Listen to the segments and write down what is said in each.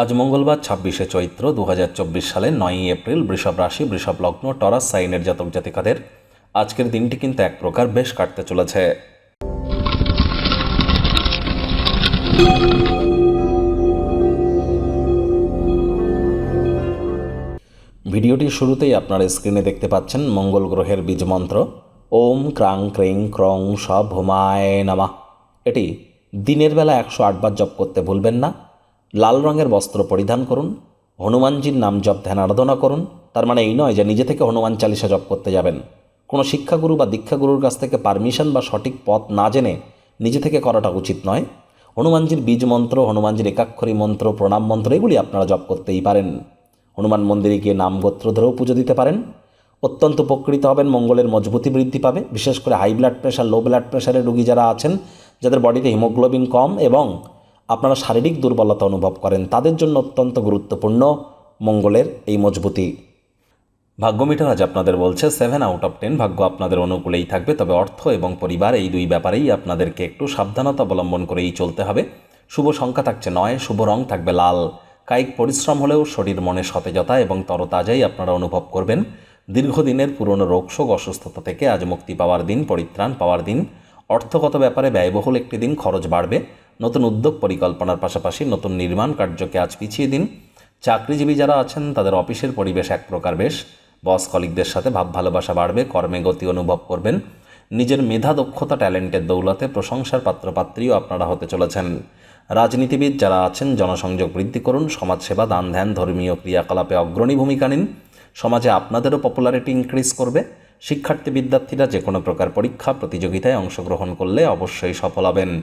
আজ মঙ্গলবার, ছাব্বিশে চৈত্র দু সালের নয়ই এপ্রিল, বৃষভ রাশি, বৃষভ লগ্ন, টরাস, সাইনের জাতক জাতিকাদের আজকের দিনটি কিন্তু এক প্রকার বেশ কাটতে চলেছে। ভিডিওটির শুরুতেই আপনারা স্ক্রিনে দেখতে পাচ্ছেন মঙ্গল গ্রহের বীজ মন্ত্র। ওম ক্রাং ক্রিং ক্রং সব হোমায় নামা। এটি দিনের বেলা একশো আটবার জপ করতে ভুলবেন না। লাল রঙের বস্ত্র পরিধান করুন, হনুমানজির নাম জপ ধ্যান আরাধনা করুন, তার মানে এই নয় যে নিজে থেকে হনুমান চালিসা জপ করতে যাবেন। কোনো শিক্ষাগুরু বা দীক্ষাগুরুর কাছ থেকে পারমিশন বা সঠিক পথ না জেনে নিজে থেকে করাটা উচিত নয়। হনুমানজির বীজ মন্ত্র, হনুমানজির একাক্ষরী মন্ত্র, প্রণাম মন্ত্র, এগুলি আপনারা জপ করতেই পারেন। হনুমান মন্দিরে গিয়ে নাম গোত্র ধরেও পুজো দিতে পারেন। অত্যন্ত উপকৃত হবেন, মঙ্গলের মজবুতি বৃদ্ধি পাবে, বিশেষ করে high blood pressure, low blood প্রেশারের রোগী যারা আছেন, যাদের বডিতে হিমোগ্লোবিন কম এবং আপনারা শারীরিক দুর্বলতা অনুভব করেন, তাদের জন্য অত্যন্ত গুরুত্বপূর্ণ মঙ্গলের এই মজবুতি। ভাগ্য মিটার আজ আপনাদের বলছে সেভেন আউট অফ টেন ভাগ্য আপনাদের অনুকূলেই থাকবে, তবে অর্থ এবং পরিবার এই দুই ব্যাপারেই আপনাদেরকে একটু সাবধানতা অবলম্বন করেই চলতে হবে। শুভ সংখ্যা থাকছে নয়, শুভ রং থাকবে লাল। কায়িক পরিশ্রম হলেও শরীর মনে সতেজতা এবং তরতাজাই আপনারা অনুভব করবেন। দীর্ঘদিনের পুরনো রোগশোক অসুস্থতা থেকে আজ মুক্তি পাওয়ার দিন, পরিত্রাণ পাওয়ার দিন। অর্থগত ব্যাপারে ব্যয়বহুল একটি দিন, খরচ বাড়বে। নতুন উদ্যোগ পরিকল্পনার পাশাপাশি নতুন নির্মাণ কার্যকে আজ পিছিয়ে দিন। চাকরিজীবী যারা আছেন, তাদের অফিসের পরিবেশ এক প্রকার বেশ। বস কলিকদের সাথে ভাব ভালোবাসা বাড়বে, কর্মে গতি অনুভব করবেন। নিজের মেধা, দক্ষতা, ট্যালেন্টের দৌলতে প্রশংসার পাত্রপাত্রীও আপনারা হতে চলেছেন। রাজনীতিবিদ যারা আছেন, জনসংযোগ বৃদ্ধি করুন, সমাজসেবা, দান ধ্যান, ধর্মীয় ক্রিয়াকলাপে অগ্রণী ভূমিকা নিন। সমাজে আপনাদেরও পপুলারিটি ইনক্রিজ করবে। শিক্ষার্থী, বিদ্যার্থীরা যে কোনো প্রকার পরীক্ষা, প্রতিযোগিতায় অংশগ্রহণ করলে অবশ্যই সফল হবেন।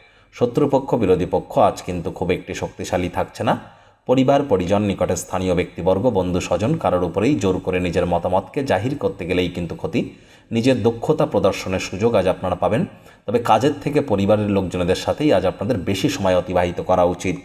শত্রুপক্ষ, বিরোধী পক্ষ আজ কিন্তু খুব একটি শক্তিশালী থাকছে না। পরিবার, পরিজন, নিকটে স্থানীয় ব্যক্তিবর্গ, বন্ধু স্বজন কারোর উপরেই জোর করে নিজের মতামতকে জাহির করতে গেলেই কিন্তু ক্ষতি। নিজের দক্ষতা প্রদর্শনের সুযোগ আজ আপনারা পাবেন। তবে কাজের থেকে পরিবারের লোকজনদের সাথেই আজ আপনাদের বেশি সময় অতিবাহিত করা উচিত।